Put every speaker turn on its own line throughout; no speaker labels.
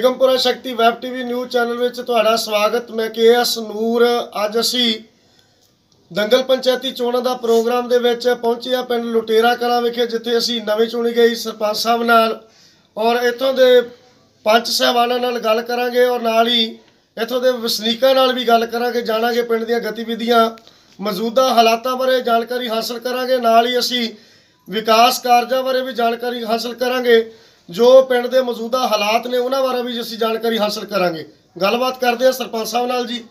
Begampura Shakti web TV news channel ਵਿੱਚ ਤੁਹਾਡਾ ਸਵਾਗਤ। ਮੈਂ ਕੇਐਸ ਨੂਰ। ਅੱਜ ਅਸੀਂ ਦੰਗਲ ਪੰਚਾਇਤੀ ਚੋਣਾਂ ਦਾ ਪ੍ਰੋਗਰਾਮ ਦੇ ਵਿੱਚ ਪਹੁੰਚੇ ਆ ਪਿੰਡ ਲੁਟੇਰਾ ਕਲਾਂ ਵਿਖੇ, ਜਿੱਥੇ ਅਸੀਂ ਨਵੇਂ ਚੁਣੀ ਗਈ ਸਰਪੰਚ ਸਾਹਿਬ ਨਾਲ। ਔਰ ਇੱਥੋਂ ਦੇ ਪੰਚ ਸਾਹਿਬਾਨਾਂ ਨਾਲ ਗੱਲ ਕਰਾਂਗੇ ਔਰ ਨਾਲ ਹੀ ਇੱਥੋਂ ਦੇ ਵਸਨੀਕਾਂ ਨਾਲ ਵੀ ਗੱਲ ਕਰਾਂਗੇ, ਜਾਣਾਂਗੇ ਪਿੰਡ ਦੀਆਂ ਗਤੀਵਿਧੀਆਂ, ਮੌਜੂਦਾ ਹਾਲਾਤਾਂ ਬਾਰੇ ਜਾਣਕਾਰੀ ਹਾਸਲ ਕਰਾਂਗੇ। ਨਾਲ ਹੀ ਅਸੀਂ ਵਿਕਾਸ ਕਾਰਜਾਂ ਬਾਰੇ ਵੀ ਜਾਣਕਾਰੀ ਹਾਸਲ ਕਰਾਂਗੇ। ਜੋ ਪਿੰਡ ਦੇ ਮੌਜੂਦਾ ਹਾਲਾਤ ਨੇ ਉਹਨਾਂ ਬਾਰੇ ਵੀ ਅਸੀਂ ਜਾਣਕਾਰੀ ਹਾਸਲ ਕਰਾਂਗੇ। ਗੱਲਬਾਤ ਕਰਦੇ ਹਾਂ ਸਰਪੰਚ ਸਾਹਿਬ ਨਾਲ ਜੀ।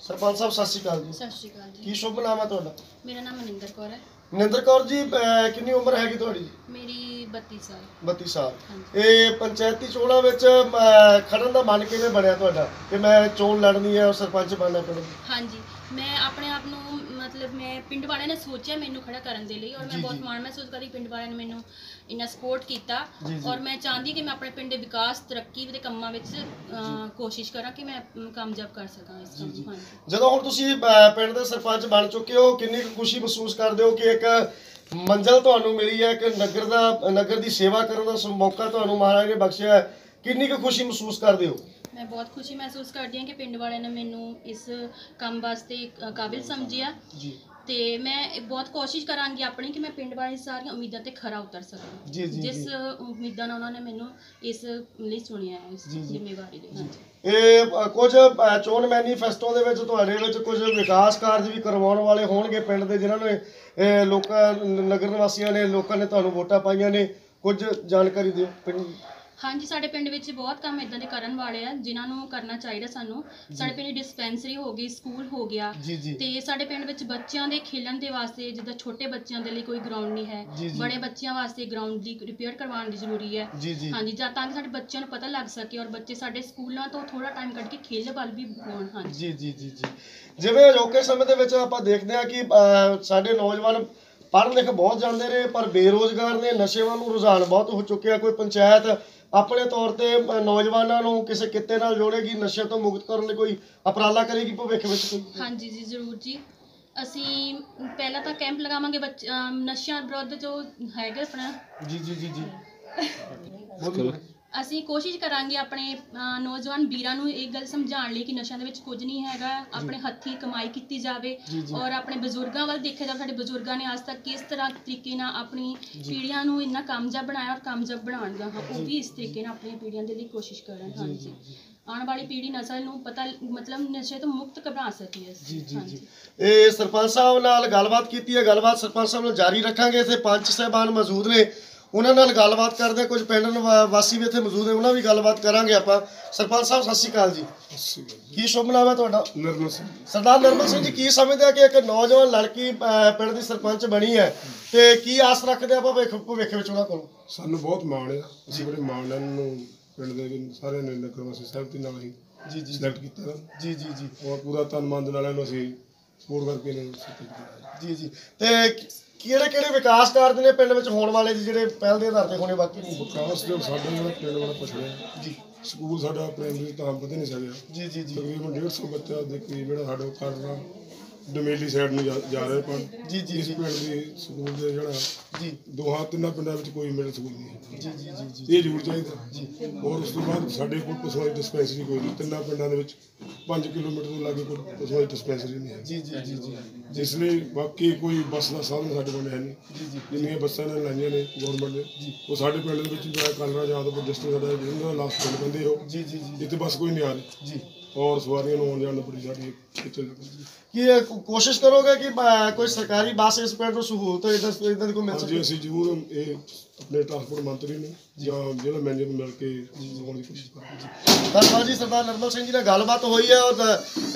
ਸਰਪੰਚ ਸਾਹਿਬ ਸਤਿ ਸ਼੍ਰੀ ਅਕਾਲ ਜੀ।
ਸਤਿ ਸ਼੍ਰੀ ਅਕਾਲ ਜੀ।
ਕੀ ਸ਼ੁਭ ਨਾਮ ਹੈ ਤੁਹਾਡਾ?
ਮੇਰਾ ਨਾਮ ਮਨਿੰਦਰ ਕੌਰ ਹੈ।
ਮਨਿੰਦਰ ਕੌਰ ਜੀ ਅਹ ਕਿੰਨੀ ਉਮਰ ਹੈਗੀ ਤੁਹਾਡੀ?
ਮੇਰੀ 32 ਸਾਲ।
32 ਸਾਲ। ਇਹ ਪੰਚਾਇਤੀ ਚੋਣਾਂ ਵਿੱਚ ਅਹ, ਖੜਨ ਦਾ ਮਨ ਕਿਵੇਂ ਬਣਿਆ ਤੁਹਾਡਾ? ਕਿ ਮੈਂ ਚੋਣ ਲੜਨੀ ਹੈ ਔਰ ਸਰਪੰਚ ਬਣਨਾ ਪਿੰਡ ਦੀ
ਹਾਂਜੀ। ਮੈਂ ਆਪਣੇ ਆਪ ਨੂੰ ਮਤਲਬ ਮੈਂ ਪਿੰਡ ਵਾਲਿਆਂ ਨੇ ਸੋਚਿਆ ਮੈਨੂੰ ਖੜਾ ਕਰਨ ਦੇ ਲਈ ਔਰ
ਜੀ,
ਮੈਂ ਬਹੁਤ
ਜੀ।
ਮਾਣ ਮਹਿਸੂਸ ਕਰਦੀ ਪਿੰਡ ਵਾਲਿਆਂ ਨੇ ਮੈਨੂੰ ਇੰਨਾ ਸਪੋਰਟ ਕੀਤਾ
ਜੀ, ਜੀ।
ਔਰ ਮੈਂ ਚਾਹੁੰਦੀ ਕਿ ਮੈਂ ਆਪਣੇ ਪਿੰਡ ਦੇ ਵਿਕਾਸ ਤਰੱਕੀ ਦੇ ਕੰਮਾਂ ਵਿੱਚ ਅਹ, ਕੋਸ਼ਿਸ਼ ਕਰਾਂ ਕਿ ਮੈਂ ਅਮ, ਕਾਮਯਾਬ ਕਰ ਸਕਾਂ ਇਸ ਕੰਮ
ਜੀ।
ਹਾਂਜੀ
ਜਦੋਂ ਹੁਣ ਤੁਸੀਂ ਅਹ, ਪਿੰਡ ਦੇ ਸਰਪੰਚ ਬਣ ਚੁੱਕੇ ਹੋ ਕਿੰਨੀ ਕੁ ਖੁਸ਼ੀ ਮਹਿਸੂਸ ਕਰਦੇ ਹੋ ਕਿ ਇੱਕ ਮੰਜ਼ਲ ਤੁਹਾਨੂੰ ਮਿਲੀ ਹੈ ਕਿ ਨਗਰ ਦਾ ਨਗਰ ਦੀ ਸੇਵਾ ਕਰਨ ਦਾ ਸ- ਮੌਕਾ ਤੁਹਾਨੂੰ ਮਹਾਰਾਜ ਨੇ ਬਖਸ਼ਿਆ ਹੈ ਕਿੰਨੀ ਕੁ ਖੁਸ਼ੀ ਮਹਿਸੂਸ ਕਰਦੇ ਹੋ
ਮੈਂ ਬਹੁਤ ਖੁਸ਼ੀ ਮਹਿਸੂਸ ਕਰਦੀ ਹਾਂ ਕਿ ਪਿੰਡ ਵਾਲਿਆਂ ਨੇ ਮੈਨੂੰ ਇਸ ਕੰਮ ਵਾਸਤੇ ਕਾਬਿਲ ਸਮਝਿਆ।
ਜੀ।
ਤੇ ਮੈਂ ਬਹੁਤ ਕੋਸ਼ਿਸ਼ ਕਰਾਂਗੀ ਆਪਣੀ ਕਿ ਮੈਂ ਪਿੰਡ ਵਾਲੀ ਸਾਰੀਆਂ ਉਮੀਦਾਂ ਤੇ ਖਰਾ ਉਤਰ ਸਕਾਂ।
ਜੀ, ਜੀ,
ਜਿਸ
ਜੀ।
ਉਮੀਦਾਂ ਨਾਲ ਉਹਨਾਂ ਨੇ ਮੈਨੂੰ ਇਸ ਲਈ ਚੁਣਿਆ ਹੈ ਇਸ
ਜੀ, ਜੀ।
ਜ਼ਿੰਮੇਵਾਰੀ ਲਈ। ਹਾਂਜੀ।
ਇਹ ਅ, ਕੁਝ ਅ, ਚੋਣ ਮੈਨੀਫੈਸਟੋ ਦੇ ਵਿੱਚ ਤੁਹਾਡੇ ਵਿੱਚ ਕੁਝ ਵਿਕਾਸ ਕਾਰਜ ਵੀ ਕਰਵਾਉਣ ਵਾਲੇ ਹੋਣਗੇ ਪਿੰਡ ਦੇ ਜਿਨ੍ਹਾਂ ਨੇ ਇਹ ਲੋਕਾਂ ਨਗਰ ਨਿਵਾਸੀਆਂ ਨੇ ਲੋਕਾਂ ਨੇ ਤੁਹਾਨੂੰ ਵੋਟਾਂ ਪਾਈਆਂ ਨੇ। ਕੁਝ ਜਾਣਕਾਰੀ ਦਿਓ ਪਿੰਡ
ਹਾਂਜੀ ਸਾਡੇ ਪਿੰਡ ਵਿੱਚ ਬਹੁਤ ਕੰਮ ਇਦਾਂ ਦੇ ਕਰਨ ਵਾਲੇ ਆ ਜਿਨ੍ਹਾਂ ਨੂੰ ਕਰਨਾ ਚਾਹੀਦਾ ਸਾਨੂੰ। ਸਾਡੇ ਪਿੰਡ ਡਿਸਪੈਂਸਰੀ ਹੋ ਗਈ ਸਕੂਲ ਹੋ ਗਿਆ।
ਜੀ ਜੀ।
ਤੇ ਸਾਡੇ ਪਿੰਡ ਵਿੱਚ ਬੱਚਿਆਂ ਦੇ ਖੇਲਣ ਦੇ ਵਾਸਤੇ ਜਿੱਦਾਂ ਛੋਟੇ ਬੱਚਿਆਂ ਦੇ ਲਈ ਕੋਈ ਗਰਾਊਂਡ ਨਹੀਂ ਹੈ।
ਜੀ।
ਬੜੇ ਬੱਚਿਆਂ ਵਾਸਤੇ ਗਰਾਊਂਡ ਦੀ ਰਿਪੇਅਰ ਕਰਵਾਉਣ ਦੀ ਜ਼ਰੂਰੀ ਹੈ।
ਜੀ ਜੀ।
ਹਾਂਜੀ ਜਾਂ ਤਾਂ ਕਿ ਸਾਡੇ ਬੱਚਿਆਂ ਨੂੰ ਪਤਾ ਲੱਗ ਸਕੇ ਔਰ ਬੱਚੇ ਸਾਡੇ ਸਕੂਲਾਂ ਤੋਂ ਥੋੜਾ ਟਾਈਮ ਕੱਢ ਕੇ ਖੇਲ ਵੱਲ ਵੀ ਹੋਣ ਹਾਂਜੀ।
ਜੀ ਜੀ ਜੀ ਜੀ। ਜਿਵੇਂ ਅਜੋਕੇ ਸਮੇਂ ਦੇ ਵਿੱਚ ਆਪਾਂ ਦੇਖਦੇ ਹਾਂ ਕਿ ਅਹ, ਸਾਡੇ ਨੌਜਵਾਨ ਪੜ੍ਹ ਲਿਖ ਬਹੁਤ ਜਾਂਦੇ ਨੇ ਪਰ ਬੇਰੋਜ਼ਗਾਰ ਨੇ ਨਸ਼ੇ ਵੱਲ ਨੂੰ ਰੁਝਾਨ ਬਹੁਤ ਹੋ ਚੁੱਕਿਆ। ਕੋਈ ਪੰਚਾਇਤ ਆਪਣੇ ਤੌਰ ਤੇ ਨੌਜਵਾਨਾਂ ਨੂੰ ਕਿਸੇ ਕਿੱਤੇ ਨਾਲ ਜੋੜੇਗੀ ਨਸ਼ੇ ਤੋਂ ਮੁਕਤ ਕਰਨ ਲਈ ਕੋਈ ਉਪਰਾਲਾ ਕਰੇਗੀ ਭਵਿੱਖ ਵਿੱਚ ਕੋਈ?
ਹਾਂਜੀ ਜੀ ਜ਼ਰੂਰ ਜੀ। ਅਸੀਂ ਪਹਿਲਾਂ ਤਾਂ ਕੈਂਪ ਲਗਾਵਾਂਗੇ ਬੱਚ- ਅਮ ਨਸ਼ਿਆਂ ਵਿਰੁੱਧ ਜੋ ਹੈਗਾ ਆਪਣਾ।
ਜੀ ਜੀ ਜੀ ਜੀ।
ਅਸੀਂ ਕੋਸ਼ਿਸ਼ ਕਰਾਂਗੇ ਆਪਣੇ ਅ, ਨੌਜਵਾਨ ਵੀਰਾਂ ਨੂੰ ਇਹ ਗੱਲ ਸਮਝਾਉਣ ਲਈ ਕਿ ਨਸ਼ਿਆਂ ਦੇ ਵਿੱਚ ਕੁਝ ਨਹੀਂ ਹੈਗਾ ਆਪਣੇ ਹੱਥੀਂ ਕਮਾਈ ਕੀਤੀ ਜਾਵੇ
ਜੀ, ਜੀ।
ਔਰ ਆਪਣੇ ਬਜ਼ੁਰਗਾਂ ਵੱਲ ਦੇਖਿਆ ਜਾਵੇ ਸਾਡੇ ਬਜ਼ੁਰਗਾਂ ਨੇ ਅੱਜ ਤੱਕ ਕਿਸ ਤਰ੍ਹਾਂ ਤਰੀਕੇ ਨਾਲ ਆਪਣੀ ਪੀੜ੍ਹੀਆਂ ਨੂੰ ਇੰਨਾ ਕਾਮਯਾਬ ਬਣਾਇਆ ਔਰ ਕਾਮਯਾਬ ਬਣਾਉਣਗਾ ਉਹ ਵੀ ਇਸ ਤਰੀਕੇ ਨਾਲ ਆਪਣੀਆਂ ਪੀੜ੍ਹੀਆਂ ਦੇ ਲਈ ਕੋਸ਼ਿਸ਼ ਕਰਨ ਹਾਂਜੀ ਆਉਣ ਵਾਲੀ ਪੀੜ੍ਹੀ ਨਸਲ ਨੂੰ ਪਤਾ ਮਤਲਬ ਨਸ਼ੇ ਤੋਂ ਮੁਕਤ ਬਣਾ ਸਕੇ ਅਸੀਂ।
ਜੀ ਜੀ। ਜੀ ਇਹ ਸਰਪੰਚ ਸਾਹਿਬ ਨਾਲ ਗੱਲਬਾਤ ਕੀਤੀ ਹੈ ਗੱਲਬਾਤ ਸਰਪੰਚ ਸਾਹਿਬ ਨਾਲ ਜਾਰੀ ਰੱਖਾਂਗੇ ਇੱਥੇ ਪੰਚ ਸਾਹਿਬਾਨ ਮੌਜੂਦ ਨੇ ਉਹਨਾਂ ਨਾਲ ਗੱਲਬਾਤ ਕਰਦੇ ਹਾਂ। ਕੁਝ ਪਿੰਡ ਨਿਵਾ- ਵਾਸੀ ਵੀ ਇੱਥੇ ਮੌਜੂਦ ਨੇ ਉਹਨਾਂ ਵੀ ਗੱਲਬਾਤ ਕਰਾਂਗੇ ਆਪਾਂ। ਸਰਪੰਚ ਸਾਹਿਬ ਸਤਿ ਸ਼੍ਰੀ ਅਕਾਲ ਜੀ। ਕੀ ਸ਼ੁਭ ਨਾਮ ਹੈ ਤੁਹਾਡਾ?
ਨਿਰਮਲ ਸਿੰਘ
ਸਰਦਾਰ ਨਰਮਲ ਸਿੰਘ ਜੀ ਕੀ ਸਮਝਦੇ ਆ ਕਿ ਇੱਕ ਨੌਜਵਾਨ ਲੜਕੀ ਅਹ, ਪਿੰਡ ਦੀ ਸਰਪੰਚ ਬਣੀ ਹੈ ਤੇ ਕੀ ਆਸ ਰੱਖਦੇ ਆ ਭਵਿੱਖ ਭਵਿੱਖ ਵਿੱਚ ਉਹਨਾਂ ਕੋਲ?
ਸਾਨੂੰ ਬਹੁਤ ਮਾਣ ਆ ਅਸੀਂ ਬੜੇ ਮਾਣ ਨਾਲ ਨੂੰ ਪਿੰਡ ਦੇ ਸਾਰਿਆਂ ਨੇ ਨਗਰ ਵਾਸੀ ਸਹਿਮਤੀ ਨਾਲ ਹੀ
ਜੀ ਜੀ
ਸਿਲੈਕਟ ਕੀਤਾ ਗਾ।
ਜੀ ਜੀ ਜੀ।
ਔਰ ਪੂਰਾ ਤਨ ਮਨ ਦੇ ਨਾਲ ਇਹਨੂੰ ਅਸੀਂ ਸਪੋਰਟ ਕਰਕੇ ਇਹਨਾਂ ਨੂੰ select ਕੀਤਾ
ਜੀ ਜੀ। ਤੇ ਕਿਹੜੇ ਕਿਹੜੇ ਵਿਕਾਸ ਕਾਰਜ ਨੇ ਪਿੰਡ ਵਿੱਚ ਹੋਣ ਵਾਲੇ ਜੀ ਜਿਹੜੇ ਪਹਿਲ ਦੇ ਆਧਾਰ ਤੇ ਹੋਣੇ ਬਾਕੀ ਨਹੀਂ
ਵਿਕਾਸ ਜੋ ਸਾਡਾ ਜਿਹੜਾ ਪਿੰਡ ਵਾਲਾ ਪਛੜਿਆ
ਜੀ।
ਸਕੂਲ ਸਾਡਾ ਪ੍ਰਾਇਮਰੀ ਤਾਂ ਵਧੇ ਨਹੀਂ ਸਕਿਆ
ਜੀ ਜੀ ਜੀ।
ਤਕਰੀਬਨ 150 ਬੱਚਾ ਦੇ ਕਰੀਬ ਜਿਹੜਾ ਸਾਡਾ ਕਰਨਾ ਡਮੇਲੀ ਸਾਈਡ ਨੂੰ ਜਾ ਜਾ ਰਿਹਾ ਪਰ
ਜੀ, ਜੀ,
ਇਸ
ਜੀ।
ਪਿੰਡ ਦੇ ਸਕੂਲ ਦੇ ਜਿਹੜਾ
ਜੀ।
ਦੋਹਾਂ ਤਿੰਨਾਂ ਪਿੰਡਾਂ ਵਿੱਚ ਕੋਈ ਮਿਡਲ ਸਕੂਲ ਨਹੀਂ ਹੈ।
ਜੀ ਜੀ ਜੀ ਜੀ।
ਇਹ ਜ਼ਰੂਰ ਚਾਹੀਦਾ। ਜੀ। ਔਰ ਉਸ ਤੋਂ ਬਾਅਦ ਸਾਡੇ ਕੋਲ ਪਸ਼ੂਆਂ ਦੀ ਡਿਸਪੈਂਸਰੀ ਕੋਈ ਨਹੀਂ। ਤਿੰਨਾਂ ਪਿੰਡਾਂ ਦੇ ਵਿੱਚ 5 ਕਿਲੋਮੀਟਰ ਤੋਂ ਲਾਗੇ ਕੋਈ ਪਸ਼ੂਆਂ ਦੀ ਡਿਸਪੈਂਸਰੀ ਨਹੀਂ ਹੈ।
ਜੀ ਜੀ ਜੀ ਜੀ।
ਜਿਸ ਲਈ ਬਾਕੀ ਕੋਈ ਬੱਸ ਦਾ ਸਾਧਨ ਸਾਡੇ ਕੋਲ ਹੈ ਨਹੀਂ।
ਜੀ ਜੀ।
ਜਿੰਨੀਆਂ ਬੱਸਾਂ ਨੇ ਲਾਈਆਂ ਨੇ ਗਵਰਨਮੈਂਟ ਨੇ ਉਹ ਸਾਡੇ ਪਿੰਡ ਦੇ ਵਿੱਚ ਜਿਹੜਾ ਕਲਰਾ ਜਾਦਵ ਡਿਸਟ੍ਰਿਕਟ ਸਾਡਾ ਜਿਹੜਾ ਲਾਸਟ ਪਿੰਡ ਕਹਿੰਦੇ ਹੋ
ਜੀ ਜੀ ਜੀ।
ਜਿੱਥੇ ਬੱਸ ਕੋਈ ਨਹੀਂ ਆ ਰਹੀ।
ਜੀ।
ਔਰ ਸਵਾਰੀਆਂ ਨੂੰ ਆਉਣ ਜਾਣ ਦਾ ਬੜੀ ਸਾਡੀ ਖੇਚਲ
ਕੀ ਇਹ ਕੋ- ਕੋਸ਼ਿਸ਼ ਕਰੋਗੇ ਕਿ ਕੋਈ ਸਰਕਾਰੀ ਬੱਸ ਇਸ ਪਿੰਡ ਨੂੰ ਸਹੂਲਤ ਇਦਾਂ ਦੀ ਕੋਈ ਮਿਲ
ਹਾਂਜੀ
ਸਕੇ
ਅਸੀਂ ਜ਼ਰੂਰ ਇਹ ਆਪਣੇ ਟਰਾਂਸਪੋਰਟ ਮੰਤਰੀ ਨੂੰ ਜਾਂ ਜ਼ਿਲ੍ਹਾ ਮੈਨੇਜਰ ਨੂੰ ਮਿਲ ਕੇ ਲਗਾਉਣ ਦੀ ਕੋਸ਼ਿਸ਼ ਕਰਾਂਗੇ।
ਧੰਨਵਾਦ ਜੀ ਸਰਦਾਰ ਨਰਮਲ ਸਿੰਘ ਜੀ ਨਾਲ ਗੱਲਬਾਤ ਹੋਈ ਹੈ ਔਰ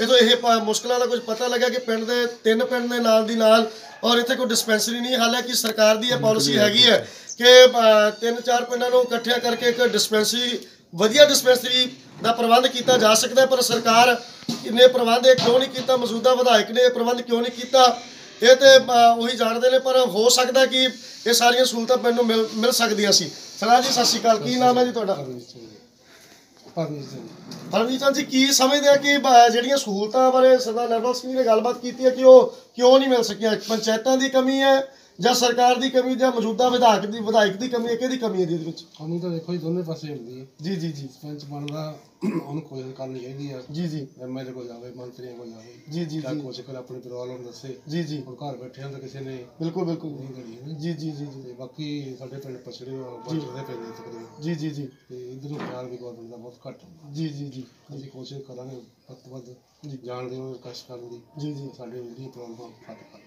ਇਹ ਤੋਂ ਇਹ ਪ- ਮੁਸ਼ਕਲਾਂ ਦਾ ਕੁਝ ਪਤਾ ਲੱਗਾ ਕਿ ਪਿੰਡ ਦੇ ਤਿੰਨ ਪਿੰਡ ਦੇ ਨਾਲ ਦੀ ਨਾਲ ਔਰ ਇੱਥੇ ਕੋਈ ਡਿਸਪੈਂਸਰੀ ਨਹੀਂ ਹਾਲਾਂਕਿ ਸਰਕਾਰ ਦੀ ਇਹ ਪਾਲਿਸੀ ਹੈਗੀ ਹੈ ਕਿ ਅ, ਤਿੰਨ ਚਾਰ ਪਿੰਡਾਂ ਨੂੰ ਇਕੱਠਿਆਂ ਕਰਕੇ ਇੱਕ ਡਿਸਪੈਂਸਰੀ ਵਧੀਆ ਡਿਸਪੈਂਸਰੀ ਦਾ ਪ੍ਰਬੰਧ ਕੀਤਾ ਜਾ ਸਕਦਾ ਪਰ ਸਰਕਾਰ ਨੇ ਪ੍ਰਬੰਧ ਇਹ ਕਿਉਂ ਨਹੀਂ ਕੀਤਾ? ਮੌਜੂਦਾ ਵਿਧਾਇਕ ਨੇ ਇਹ ਪ੍ਰਬੰਧ ਕਿਉਂ ਨਹੀਂ ਕੀਤਾ? ਇਹ ਤੇ ਉਹੀ ਜਾਣਦੇ ਨੇ ਪਰ ਹੋ ਸਕਦਾ ਕਿ ਇਹ ਸਾਰੀਆਂ ਸਹੂਲਤਾਂ ਪਿੰਡ ਨੂੰ ਮਿਲ ਮਿਲ ਸਕਦੀਆਂ ਸੀ। ਸਰਦਾਰ ਜੀ ਸਤਿ ਸ਼੍ਰੀ ਅਕਾਲ। ਕੀ ਨਾਮ ਹੈ ਜੀ ਤੁਹਾਡਾ? ਪਰਮਜੀਤ ਜੀ। ਕੀ ਸਮਝਦੇ ਆ ਕਿ ਜਿਹੜੀਆਂ ਸਹੂਲਤਾਂ ਬਾਰੇ ਸਰਦਾਰ ਨਰਮਲ ਸਿੰਘ ਨੇ ਗੱਲਬਾਤ ਕੀਤੀ ਹੈ ਕਿ ਉਹ ਕਿਉਂ ਨਹੀਂ ਮਿਲ ਸਕੀਆਂ? ਪੰਚਾਇਤਾਂ ਦੀ ਕਮੀ ਹੈ ਜਾਂ ਸਰਕਾਰ ਦੀ ਕਮੀ ਜਾਂ ਮੌਜੂਦਾ ਵਿਧਾਇਕ ਦੀ ਵਿਧਾਇਕ ਦੀ ਕਮੀ ਹੈ ਕਿਹਦੀ ਕਮੀ ਹੈ ਜੀ ਇਹਦੇ ਵਿੱਚ?
ਕਮੀ ਤਾਂ ਦੇਖੋ ਜੀ ਦੋਨੇ ਪਾਸੇ ਹੁੰਦੀ ਹੈ।
ਜੀ ਜੀ ਜੀ।
ਸਰਪੰਚ ਬਣਦਾ ਉਹਨੂੰ ਕੋਸ਼ਿਸ਼ ਕਰਨੀ ਚਾਹੀਦੀ ਆ।
ਜੀ ਜੀ।
ਐਮਐਲਏ ਕੋਲ ਜਾਵੇ ਮੰਤਰੀਆਂ ਕੋਲ ਜਾਵੇ।
ਜੀ ਜੀ
ਜਾਂ
ਜੀ।
ਕੋਸ਼ਿਸ਼ ਕਰ ਆਪਣੇ ਪਰਿਵਾਰ ਨੂੰ ਦੱਸੇ।
ਜੀ ਜੀ।
ਹੁਣ ਘਰ ਬੈਠੇ ਹਾਂ ਤਾਂ ਕਿਸੇ ਨੇ
ਬਿਲਕੁਲ ਬਿਲਕੁਲ।
ਨਹੀਂ ਕਰੀ ਹੈ
ਜੀ ਜੀ ਜੀ ਜੀ।
ਤੇ ਬਾਕੀ ਸਾਡੇ ਪਿੰਡ ਪਛੜੇ ਬਚਦੇ ਪੈਂਦੇ ਤਕਰੀਬਨ
ਜੀ ਜੀ ਜੀ।
ਤੇ ਇਧਰ ਖਿਆਲ ਵੀ ਗਵਰਨਮੈਂਟ ਦਾ ਬਹੁਤ ਘੱਟ ਹੁੰਦਾ।
ਜੀ ਜੀ ਜੀ।
ਅਸੀਂ ਕੋਸ਼ਿਸ਼ ਕਰਾਂਗੇ ਵੱਧ ਤੋਂ ਵੱਧ ਜਾਣ ਦੀ ਉਹ ਕਸ਼ਟ ਕਰਨ ਦੀ।
ਜੀ ਜੀ।
ਸਾਡੇ ਜਿਹੜੀ ਪ੍ਰੋਬਲਮ ਕਰਨ
ਜੀ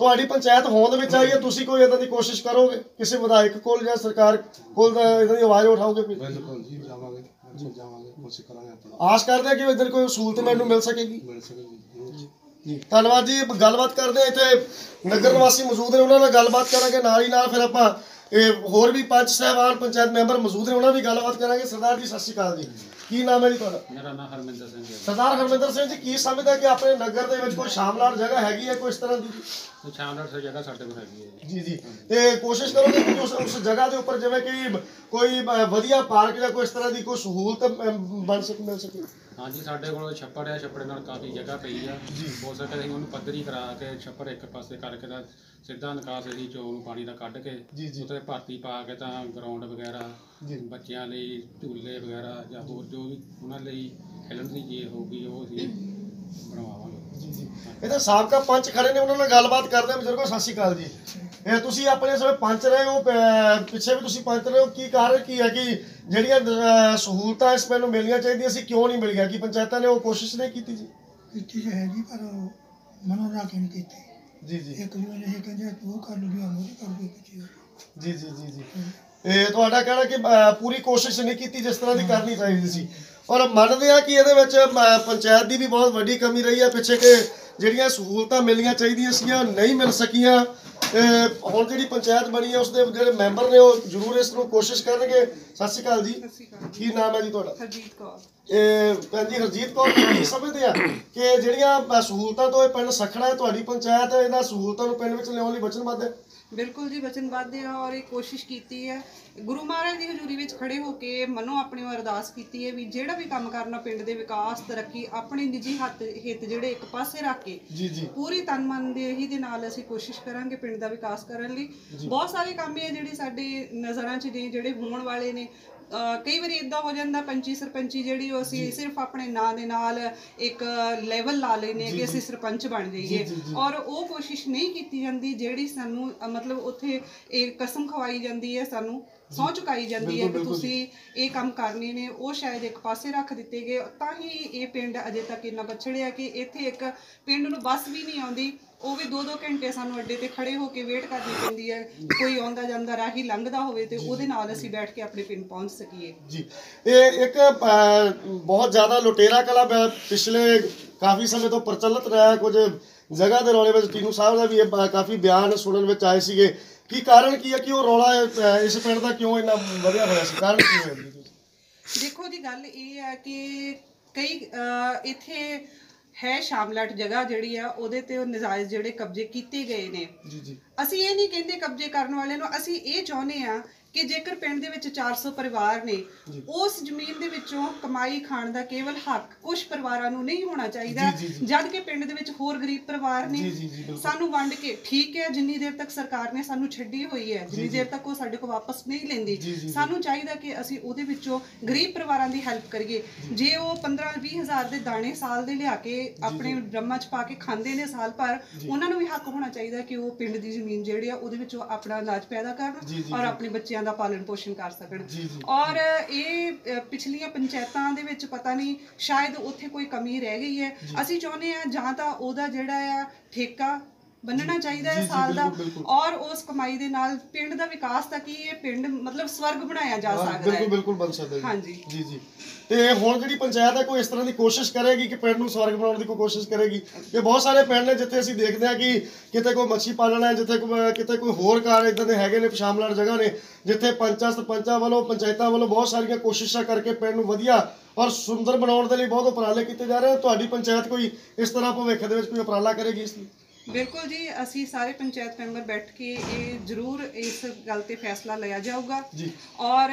ਤੁਹਾਡੀ ਪੰਚਾਇਤ ਹੋਂਦ ਵਿੱਚ ਆਈ ਹੈ ਤੁਸੀਂ ਕੋਈ ਇਦਾਂ ਦੀ ਕੋਸ਼ਿਸ਼ ਕਰੋਗੇ? ਕਿਸੇ ਵਿਧਾਇਕ ਕੋਲ ਜਾਂ ਸਰਕਾਰ ਕੋਲ ਇਦਾਂ ਦੀ ਆਵਾਜ਼ ਉਠਾਓਗੇ?
ਬਿਲਕੁਲ ਜੀ ਜਾਵਾਂਗੇ ਜਾਵਾਂਗੇ ਕੋਸ਼ਿਸ਼ ਕਰਾਂਗੇ
ਆਸ ਕਰਦੇ ਹਾਂ ਕਿ ਇਧਰ ਕੋਈ ਸਹੂਲਤ ਮੈਨੂੰ ਮਿਲ ਸਕੇਗੀ।
ਮਿਲ ਸਕੇ ਜੀ
ਧੰਨਵਾਦ ਜੀ ਗੱਲਬਾਤ ਕਰਦੇ ਹਾਂ ਇੱਥੇ ਨਗਰ ਨਿਵਾਸੀ ਮੌਜੂਦ ਨੇ ਉਹਨਾਂ ਨਾਲ ਗੱਲਬਾਤ ਕਰਾਂਗੇ ਨਾਲ ਹੀ ਨਾਲ ਫਿਰ ਆਪਾਂ ਇਹ ਹੋਰ ਵੀ ਪੰਚ ਸਹਿਬਾਨ ਪੰਚਾਇਤ ਮੈਂਬਰ ਮੌਜੂਦ ਨੇ ਉਹਨਾਂ ਵੀ ਗੱਲਬਾਤ ਕਰਾਂਗੇ। ਸਰਦਾਰ ਜੀ ਸਤਿ ਸ਼੍ਰੀ ਅਕਾਲ ਜੀ। ਕੀ ਨਾਮ ਹੈ ਜੀ ਤੁਹਾਡਾ?
ਮੇਰਾ ਨਾਮ ਹਰਮਿੰਦਰ ਸਿੰਘ ਹੈ
ਸਰਦਾਰ ਹਰਮਿੰਦਰ ਸਿੰਘ ਜੀ ਕੀ ਸਮਝਦਾ ਕਿ ਆਪਣੇ ਨਗਰ ਦੇ ਵਿੱਚ ਕੋਈ ਸ਼ਾਮਲਾਟ ਜਗ੍ਹਾ ਹੈਗੀ ਹੈ ਕੋਈ ਇਸ ਤਰ੍ਹਾਂ ਦੀ?
ਸ਼ਾਮਲਾਟ ਸੇ ਜਗ੍ਹਾ ਸਾਡੇ ਕੋਲ ਹੈਗੀ ਹੈ ਜੀ।
ਜੀ ਤੇ ਕੋਸ਼ਿਸ਼ ਕਰੋਗੇ ਕਿ ਉਸ ਉਸ ਜਗ੍ਹਾ ਦੇ ਉੱਪਰ ਜਿਵੇਂ ਕਿ ਕੋਈ ਵਧੀਆ ਪਾਰਕ ਜਾਂ ਕੋਈ ਇਸ ਤਰ੍ਹਾਂ ਦੀ ਕੋਈ ਸਹੂਲਤ ਬਣ ਸਕੇ ਮਿਲ ਸਕੇ।
ਹਾਂਜੀ ਸਾਡੇ ਕੋਲ ਛੱਪੜ ਹੈ ਛੱਪੜ ਨਾਲ ਕਾਫੀ ਜਗ੍ਹਾ ਪਈ ਆ। ਹੋ ਸਕੇ ਅਸੀਂ ਉਹਨੂੰ ਪੱਧਰੀ ਕਰਾ ਕੇ ਛੱਪੜ ਇੱਕ ਪਾਸੇ ਕਰਕੇ ਤਾਂ ਸਿੱਧਾ ਨਿਕਾਸ ਅਸੀਂ ਚੋਂ ਨੂੰ ਪਾਣੀ ਦਾ ਕੱਢ ਕੇ
ਜੀ, ਜੀ।
ਉੱਤੇ ਭਰਤੀ ਪਾ ਕੇ ਤਾਂ ਗਰਾਊਂਡ ਵਗੈਰਾ
ਜੀ।
ਬੱਚਿਆਂ ਲਈ ਝੂਲੇ ਵਗੈਰਾ ਜਾਂ ਹੋਰ ਜੋ ਵੀ ਉਹਨਾਂ ਲਈ ਖੇਡਣ ਦੀ ਚੀਜ਼ ਹੋਊਗੀ ਉਹ ਅਸੀਂ ਬਣਵਾਵਾਂਗੇ।
ਜੀ ਜੀ। ਇਹ ਤਾਂ ਸਾਬਕਾ ਪੰਚ ਖੜੇ ਨੇ ਉਹਨਾਂ ਨਾਲ ਗੱਲਬਾਤ ਕਰਦੇ ਆ ਬਜ਼ੁਰਗੋ ਸਤਿ ਸ਼੍ਰੀ ਅਕਾਲ ਜੀ। ਇਹ ਤੁਸੀਂ ਆਪਣੇ ਸਮੇਂ ਪੰਚ ਰਹੇ ਹੋ ਪ- ਪਿੱਛੇ ਵੀ ਤੁਸੀਂ ਪੰਚ ਰਹੇ ਹੋ। ਕੀ ਕਾਰਨ ਕੀ ਹੈ ਕਿ ਜਿਹੜੀਆਂ ਸਹੂਲਤਾਂ ਇਸ ਪਿੰਡ ਨੂੰ ਮਿਲਣੀਆਂ ਚਾਹੀਦੀਆਂ ਸੀ ਕਿਉਂ ਨਹੀਂ ਮਿਲੀਆਂ? ਕਿ ਪੰਚਾਇਤਾਂ ਨੇ ਉਹ ਕੋਸ਼ਿਸ਼ ਨਹੀਂ ਕੀਤੀ ਜੀ?
ਕੀਤੀ ਤਾਂ ਹੈਗੀ ਪਰ ਮਨੋਂ ਰੱਖ ਨਹੀਂ ਕੀਤੀ?
ਜੀ ਜੀ।
ਇੱਕ ਦੂਜੇ ਨੇ ਇਹ ਕਹਿੰਦੇ ਤੂੰ ਕਰ ਲੂਗੀ ਉਹ ਕਰ ਲੂਗੀ ਪਿੱਛੇ
ਜੀ ਜੀ ਜੀ ਜੀ। ਇਹ ਤੁਹਾਡਾ ਕਹਿਣਾ ਕਿ ਪੂਰੀ ਕੋਸ਼ਿਸ਼ ਨਹੀਂ ਕੀਤੀ ਜਿਸ ਤਰ੍ਹਾਂ ਦੀ ਕਰਨੀ ਚਾਹੀਦੀ ਸੀ। ਔਰ ਮੰਨਦੇ ਆ ਕਿ ਇਹਦੇ ਵਿੱਚ ਪੰਚਾਇਤ ਦੀ ਵੀ ਬਹੁਤ ਵੱਡੀ ਕਮੀ ਰਹੀ ਹੈ ਪਿੱਛੇ ਕਿ ਜਿਹੜੀਆਂ ਸਹੂਲਤਾਂ ਮਿਲਣੀਆਂ ਚਾਹੀਦੀਆਂ ਸੀਗੀਆਂ ਨਹੀਂ ਮਿਲ ਸਕੀਆਂ ਹੁਣ ਜਿਹੜੀ ਪੰਚਾਇਤ ਬਣੀ ਹੈ ਉਸ ਦੇ ਜਿਹੜੇ ਮੈਂਬਰ ਨੇ ਉਹ ਜ਼ਰੂਰ ਇਸ ਨੂੰ ਕੋਸ਼ਿਸ਼ ਕਰਨਗੇ। ਸਤਿ ਸ਼੍ਰੀ ਅਕਾਲ ਜੀ। ਕੀ ਨਾਮ ਹੈ ਜੀ ਤੁਹਾਡਾ?
ਹਰਜੀਤ ਕੌਰ।
ਇਹ ਭੈਣ ਜੀ ਹਰਜੀਤ ਕੌਰ ਕੀ ਸਮਝਦੇ ਆ ਕਿ ਜਿਹੜੀਆਂ ਸਹੂਲਤਾਂ ਤੋਂ ਇਹ ਪਿੰਡ ਸਖੜਾ ਹੈ ਤੁਹਾਡੀ ਪੰਚਾਇਤ ਇਹਨਾਂ ਸਹੂਲਤਾਂ ਨੂੰ ਪਿੰਡ ਵਿੱਚ ਲਿਆਉਣ ਲਈ ਵਚਨਬੱਧ ਹੈ?
ਬਿਲਕੁਲ ਜੀ ਵਚਨਬੱਧ ਆ ਔਰ ਇਹ ਕੋਸ਼ਿਸ਼ ਕੀਤੀ ਹੈ ਗੁਰੂ ਮਹਾਰਾਜ ਦੀ ਹਜ਼ੂਰੀ ਵਿੱਚ ਖੜੇ ਹੋ ਕੇ ਮਨੋਂ ਆਪਣੀ ਉਹ ਅਰਦਾਸ ਕੀਤੀ ਹੈ ਵੀ ਜਿਹੜਾ ਵੀ ਕੰਮ ਕਰਨਾ ਪਿੰਡ ਦੇ ਵਿਕਾਸ ਤਰੱਕੀ ਆਪਣੇ ਨਿੱਜੀ ਹੱਥ ਹਿੱਤ ਜਿਹੜੇ ਇੱਕ ਪਾਸੇ ਰੱਖ ਕੇ
ਜੀ ਜੀ।
ਪੂਰੀ ਤਨ ਮਨ ਦੇ ਹੀ ਦੇ ਨਾਲ ਅਸੀਂ ਕੋਸ਼ਿਸ਼ ਕਰਾਂਗੇ ਪਿੰਡ ਦਾ ਵਿਕਾਸ ਕਰਨ ਲਈ। ਬਹੁਤ ਸਾਰੇ ਕੰਮ ਇਹ ਜਿਹੜੇ ਸਾਡੇ ਨਜ਼ਰਾਂ 'ਚ ਨੇ ਜਿਹੜੇ ਹੋਣ ਵਾਲੇ ਨੇ ਕਈ ਵਾਰੀ ਇਦਾਂ ਹੋ ਜਾਂਦਾ ਪੰਚੀ ਸਰਪੰਚੀ ਜਿਹੜੀ ਉਹ ਅਸੀਂ ਸਿਰਫ ਆਪਣੇ ਨਾਂ ਦੇ ਨਾਲ ਇੱਕ ਲੈਵਲ ਲਾ ਲੈਨੇ ਕਿ ਅਸੀਂ ਸਰਪੰਚ ਬਣ ਜਾਈਏ। ਔਰ ਉਹ ਕੋਸ਼ਿਸ਼ ਨਹੀਂ ਕੀਤੀ ਜਾਂਦੀ ਜਿਹੜੀ ਸਾਨੂੰ ਮਤਲਬ ਉੱਥੇ ਇਹ ਕਸਮ ਖਵਾਈ ਜਾਂਦੀ ਹੈ ਸਾਨੂੰ ਸਹੁੰ ਚੁਕਾਈ ਜਾਂਦੀ ਹੈ ਕਿ ਤੁਸੀਂ ਇਹ ਕੰਮ ਕਰਨੇ ਨੇ। ਉਹ ਸ਼ਾਇਦ ਇੱਕ ਪਾਸੇ ਰੱਖ ਦਿੱਤੇ ਗਏ। ਤਾਂ ਹੀ ਇਹ ਪਿੰਡ ਅਜੇ ਤੱਕ ਇੰਨਾ ਪਛੜਿਆ ਕਿ ਇੱਥੇ ਇੱਕ ਪਿੰਡ ਨੂੰ ਬੱਸ ਵੀ ਨਹੀਂ ਆਉਂਦੀ। ਉਹ ਵੀ 2-2 ਘੰਟੇ ਸਾਨੂੰ ਅੱਡੇ ਤੇ ਖੜੇ ਹੋ ਕੇ ਵੇਟ ਕਰਨੀ ਪੈਂਦੀ ਹੈ। ਕੋਈ ਆਉਂਦਾ ਜਾਂਦਾ ਰਾਹੀ ਲੰਘਦਾ ਹੋਵੇ ਤੇ ਉਹਦੇ ਨਾਲ ਅਸੀਂ ਬੈਠ ਕੇ ਆਪਣੇ ਪਿੰਡ ਪਹੁੰਚ ਸਕੀਏ।
ਜੀ। ਇਹ ਇੱਕ ਬਹੁਤ ਜ਼ਿਆਦਾ ਲੁਟੇਰਾ ਕਲਾ ਪਿਛਲੇ ਕਾਫੀ ਸਮੇਂ ਤੋਂ ਪ੍ਰਚਲਿਤ ਰਿਹਾ। ਕੁਝ ਜਗ੍ਹਾ ਦੇ ਰੌਲੇ ਵਿੱਚ ਟੀਨੂ ਸਾਹਿਬ ਦਾ ਵੀ ਇਹ ਕਾਫੀ ਬਿਆਨ ਸੁਣਨ ਵਿੱਚ ਆਏ ਸੀਗੇ। ਕੀ ਕਾਰਨ ਕੀ ਹੈ? ਕਿ ਉਹ ਰੌਲਾ ਇਸ ਪਿੰਡ ਦਾ ਕਿਉਂ ਇੰਨਾ ਵਧਿਆ ਹੋਇਆ ਸੀ? ਕਾਰਨ ਕੀ ਹੋਇਆ
ਦੇਖੋ ਜੀ ਗੱਲ ਇਹ ਹੈ ਕਿ ਕਈ ਇੱਥੇ ਹੈ ਸ਼ਾਮਲਾਟ ਜਗ੍ਹਾ ਜਿਹੜੀ ਆ ਉਹਦੇ ਤੇ ਉਹ ਨਜਾਇਜ਼ ਜਿਹੜੇ ਕਬਜ਼ੇ ਕੀਤੇ ਗਏ ਨੇ।
ਜੀ ਜੀ।
ਅਸੀਂ ਇਹ ਨਹੀਂ ਕਹਿੰਦੇ ਕਬਜ਼ੇ ਕਰਨ ਵਾਲਿਆਂ ਨੂੰ ਅਸੀਂ ਇਹ ਚਾਹੁੰਦੇ ਆ ਕਿ ਜੇਕਰ ਪਿੰਡ ਦੇ ਵਿੱਚ 400 ਪਰਿਵਾਰ ਨੇ ਉਸ ਜ਼ਮੀਨ ਦੇ ਵਿੱਚੋਂ ਕਮਾਈ ਖਾਣ ਦਾ ਕੇਵਲ ਹੱਕ ਕੁਝ ਪਰਿਵਾਰਾਂ ਨੂੰ ਨਹੀਂ ਹੋਣਾ ਚਾਹੀਦਾ ਜਦ ਕਿ ਪਿੰਡ ਦੇ ਵਿੱਚ ਹੋਰ ਗਰੀਬ ਪਰਿਵਾਰ ਨੇ ਸਾਨੂੰ ਵੰਡ ਕੇ ਠੀਕ ਹੈ ਜਿੰਨੀ ਦੇਰ ਤੱਕ ਸਰਕਾਰ ਨੇ ਸਾਨੂੰ ਛੱਡੀ ਹੋਈ ਹੈ ਜਿੰਨੀ ਦੇਰ ਤੱਕ ਉਹ ਸਾਡੇ ਕੋਲ ਵਾਪਸ ਨਹੀਂ ਲੈਂਦੀ। ਸਾਨੂੰ ਚਾਹੀਦਾ ਕਿ ਅਸੀਂ ਉਹਦੇ ਵਿੱਚੋਂ ਗਰੀਬ ਪਰਿਵਾਰਾਂ ਦੀ ਹੈਲਪ ਕਰੀਏ। ਜੇ। ਉਹ 15 20 ਹਜ਼ਾਰ ਦੇ ਦਾਣੇ ਸਾਲ ਦੇ ਲਿਆ ਕੇ ਆਪਣੇ ਡਰਮਾਂ 'ਚ ਪਾ ਕੇ ਖਾਂਦੇ ਨੇ ਸਾਲ ਭਰ ਉਹਨਾਂ ਨੂੰ ਵੀ ਹੱਕ ਹੋਣਾ ਚਾਹੀਦਾ ਕਿ ਉਹ ਪਿੰਡ ਦੀ ਜ਼ਮੀਨ ਜਿਹੜੀ ਆ ਉਹਦੇ ਵਿੱਚੋਂ ਆਪਣਾ ਅਨਾਜ ਪੈਦਾ ਕਰਨ ਔਰ ਆਪਣੇ ਬੱਚਿਆਂ ਦਾ ਪਾਲਣ ਪੋਸ਼ਣ ਕਰ ਸਕਣ। ਔਰ ਇਹ ਪਿਛਲੀਆਂ ਪੰਚਾਇਤਾਂ ਦੇ ਵਿੱਚ ਪਤਾ ਨਹੀਂ ਸ਼ਾਇਦ ਉੱਥੇ ਕੋਈ ਕਮੀ ਰਹਿ ਗਈ ਹੈ। ਅਸੀਂ ਚਾਹੁੰਦੇ ਆ ਜਾਂ ਤਾਂ ਉਹਦਾ ਜਿਹੜਾ ਆ ਠੇਕਾ ਬੰਨਣਾ ਚਾਹੀਦਾ ਹੈ ਸਾਲ ਦਾ। ਔਰ ਉਸ ਕਮਾਈ ਦੇ ਨਾਲ ਪਿੰਡ ਦਾ ਵਿਕਾਸ ਤਾਂ ਕੀ ਇਹ ਪਿੰਡ ਮਤਲਬ ਸਵਰਗ ਬਣਾਇਆ ਜਾ ਸਕਦਾ
ਬਿਲਕੁਲ
ਹੈ।
ਬਿਲਕੁਲ ਬਣ ਸਕਦਾ ਜੀ।
ਹਾਂਜੀ।
ਜੀ ਜੀ। ਤੇ ਹੁਣ ਜਿਹੜੀ ਪੰਚਾਇਤ ਹੈ, ਕੋਈ ਇਸ ਤਰ੍ਹਾਂ ਦੀ ਕੋਸ਼ਿਸ਼ ਕਰੇਗੀ ਕਿ ਪਿੰਡ ਨੂੰ ਸਵਰਗ ਬਣਾਉਣ ਦੀ ਕੋਈ ਕੋਸ਼ਿਸ਼ ਕਰੇਗੀ? ਇਹ ਬਹੁਤ ਸਾਰੇ ਪਿੰਡ ਨੇ ਜਿੱਥੇ ਅਸੀਂ ਦੇਖਦੇ ਹਾਂ ਕਿ ਕਿਤੇ ਕੋਈ ਮੱਛੀ ਪਾਲਣ ਹੈ, ਜਿੱਥੇ ਕੋਈ ਕਿਤੇ ਕੋਈ ਹੋਰ ਕਾਰ ਇਦਾਂ ਦੇ ਹੈਗੇ ਨੇ ਸ਼ਾਮਲਾਟ ਜਗ੍ਹਾ ਨੇ, ਜਿੱਥੇ ਪੰਚਾਂ, ਸਰਪੰਚਾਂ ਵੱਲੋਂ, ਪੰਚਾਇਤਾਂ ਵੱਲੋਂ ਬਹੁਤ ਸਾਰੀਆਂ ਕੋਸ਼ਿਸ਼ਾਂ ਕਰਕੇ ਪਿੰਡ ਨੂੰ ਵਧੀਆ ਔਰ ਸੁੰਦਰ ਬਣਾਉਣ ਦੇ ਲਈ ਬਹੁਤ ਉਪਰਾਲੇ ਕੀਤੇ ਜਾ ਰਹੇ ਹਨ। ਤੁਹਾਡੀ ਪੰਚਾਇਤ ਕੋਈ ਇਸ ਤਰ੍ਹਾਂ ਭਵਿੱਖ ਦੇ ਵਿੱਚ ਕੋਈ ਉਪਰਾਲਾ ਕਰੇਗੀ ਇਸ ਲਈ?
ਬਿਲਕੁਲ ਜੀ ਅਸੀਂ ਸਾਰੇ ਪੰਚਾਇਤ ਮੈਂਬਰ ਬੈਠ ਕੇ ਇਹ ਜ਼ਰੂਰ ਇਸ ਗੱਲ ਤੇ ਫੈਸਲਾ ਲਿਆ ਜਾਊਗਾ।
ਜੀ।
ਔਰ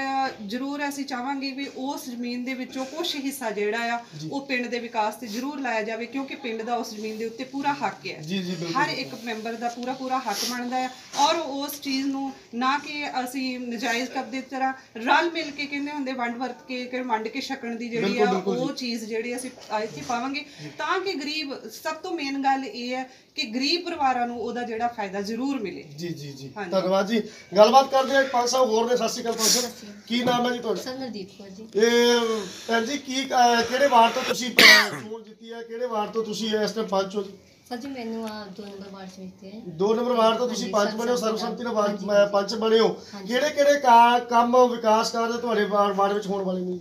ਜ਼ਰੂਰ ਅਸੀਂ ਚਾਹਾਂਗੇ ਵੀ ਉਸ ਜ਼ਮੀਨ ਦੇ ਵਿੱਚੋਂ ਕੁਝ ਹਿੱਸਾ ਜਿਹੜਾ ਆ ਉਹ ਪਿੰਡ ਦੇ ਵਿਕਾਸ ਤੇ ਜ਼ਰੂਰ ਲਾਇਆ ਜਾਵੇ ਕਿਉਂਕਿ ਪਿੰਡ ਦਾ ਉਸ ਜ਼ਮੀਨ ਦੇ ਉੱਤੇ ਪੂਰਾ ਹੱਕ ਹੈ। ਹਰ ਇੱਕ ਮੈਂਬਰ ਦਾ ਪੂਰਾ ਪੂਰਾ ਹੱਕ ਬਣਦਾ ਹੈ। ਔਰ ਉਸ ਚੀਜ਼ ਨੂੰ ਨਾ ਕਿ ਅਸੀਂ ਨਜਾਇਜ਼ ਕਬਜ਼ੇ ਦੀ ਤਰ੍ਹਾਂ ਰਲ ਮਿਲ ਕੇ ਕਹਿੰਦੇ ਹੁੰਦੇ ਵੰਡ ਵਰਤ ਕੇ ਕਿ ਵੰਡ ਕੇ ਛਕਣ ਦੀ ਜਿਹੜੀ ਆ ਉਹ ਚੀਜ਼ ਜਿਹੜੀ ਅਸੀਂ ਇੱਥੇ ਪਾਵਾਂਗੇ। ਤਾਂ ਕਿ ਗਰੀਬ ਸਭ ਤੋਂ ਮੇਨ ਗੱਲ ਇਹ ਹੈ ਕਿ ਗਰੀਬ ਪਰਿਵਾਰਾਂ ਨੂੰ ਉਹਦਾ ਜਿਹੜਾ ਫਾਇਦਾ ਜ਼ਰੂਰ ਮਿਲੇ।
ਜੀ ਜੀ ਜੀ। ਧੰਨਵਾਦ ਜੀ। ਗੱਲਬਾਤ ਕਰਦੇ ਹਾਂ ਪੰਜ ਸਾਹਿਬ ਹੋਰ ਨੇ। ਸਤਿ ਸ਼੍ਰੀ ਅਕਾਲ ਪੰਜ ਕੀ ਨਾਮ ਹੈ ਜੀ ਤੁਹਾਡਾ?
ਸਰਨਦੀਪ ਕੌਰ ਜੀ।
ਇਹ ਭੈਣ ਜੀ ਕੀ ਕਿਹੜੇ ਵਾਰਡ ਤੋਂ ਤੁਸੀਂ ਚੋਣ ਜਿੱਤੀ ਹੈ? ਕਿਹੜੇ ਵਾਰਡ ਤੋਂ ਤੁਸੀਂ ਇਸ ਟਾਈਮ ਪੰਚ ਹੋ ਜੀ?
ਸਰ ਜੀ ਮੈਨੂੰ ਆ ਦੋ ਨੰਬਰ ਵਾਰਡ ਚ ਵਿੱਚ ਹੈ।
ਦੋ ਨੰਬਰ ਵਾਰਡ ਤੋਂ ਤੁਸੀਂ
ਸਰ,
ਬਣੇ ਹੋ
ਸਰ,
ਸਰਬਸੰਮਤੀ ਨਾਲ। ਵਾਰਡ- ਅਹ, ਪੰਚ ਬਣੇ ਹੋ। ਕਿਹੜੇ ਕਿਹੜੇ ਕੰਮ ਵਿਕਾਸ ਕਾਰਜ ਤੁਹਾਡੇ ਵਾਰਡ ਵਾਰਡ ਵਿੱਚ ਹੋਣ ਵਾਲੇ ਨੇ?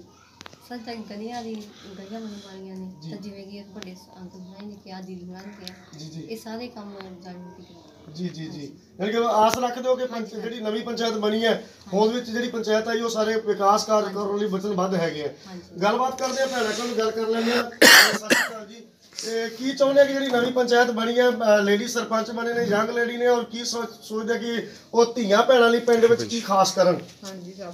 ਸਰ ਤਾਂ ਗਲੀਆਂ ਦੀ ਗਲੀਆਂ ਬਣਨ ਵਾਲੀਆਂ ਨੇ। ਤਾਂ ਜਿਵੇਂ ਕਿ ਵੱਡੇ ਅੰਤ ਬਣਾਈ ਨੇ ਕਿਹਾ ਦਿਲ ਬਣਾ ਨੇ।
ਜੀ ਜੀ।
ਇਹ ਸਾਰੇ ਕੰਮ ਜਾਣੂ ਕੀਤੇ
ਜੀ ਜੀ ਜੀ। ਯਾਨੀ ਕਿ ਆਸ ਰੱਖਦੇ ਹੋ ਕਿ ਪੰਚ- ਜਿਹੜੀ ਨਵੀਂ ਪੰਚਾਇਤ ਬਣੀ ਹੈ ਹੋਂਦ ਵਿੱਚ ਜਿਹੜੀ ਪੰਚਾਇਤ ਆਈ ਉਹ ਸਾਰੇ ਵਿਕਾਸ ਕਾਰਜ ਕਰਨ ਲਈ ਵਚਨਬੱਧ ਹੈਗੇ ਆ।
ਹਾਂਜੀ।
ਗੱਲਬਾਤ ਕਰਦੇ ਆ ਭੈਣਾਂ ਕੋਲ ਗੱਲ ਕਰ ਲੈਂਦੇ ਆ। ਸਤਿ ਸ਼੍ਰੀ ਅਕਾਲ ਜੀ। ਤੇ ਕੀ ਚਾਹੁੰਦੇ ਆ ਕਿ ਜਿਹੜੀ ਨਵੀਂ ਪੰਚਾਇਤ ਬਣੀ ਹੈ ਲੇਡੀ ਸਰਪੰਚ ਬਣੇ ਨੇ ਯੰਗ ਲੇਡੀ ਨੇ ਔਰ ਕੀ ਸੋਚ- ਸੋਚਦੇ ਆ ਕਿ ਉਹ ਧੀਆਂ ਭੈਣਾਂ ਲਈ ਪਿੰਡ ਵਿੱਚ ਕੀ ਖਾਸ ਕਰਨ?
ਹਾਂਜੀ ਸਭ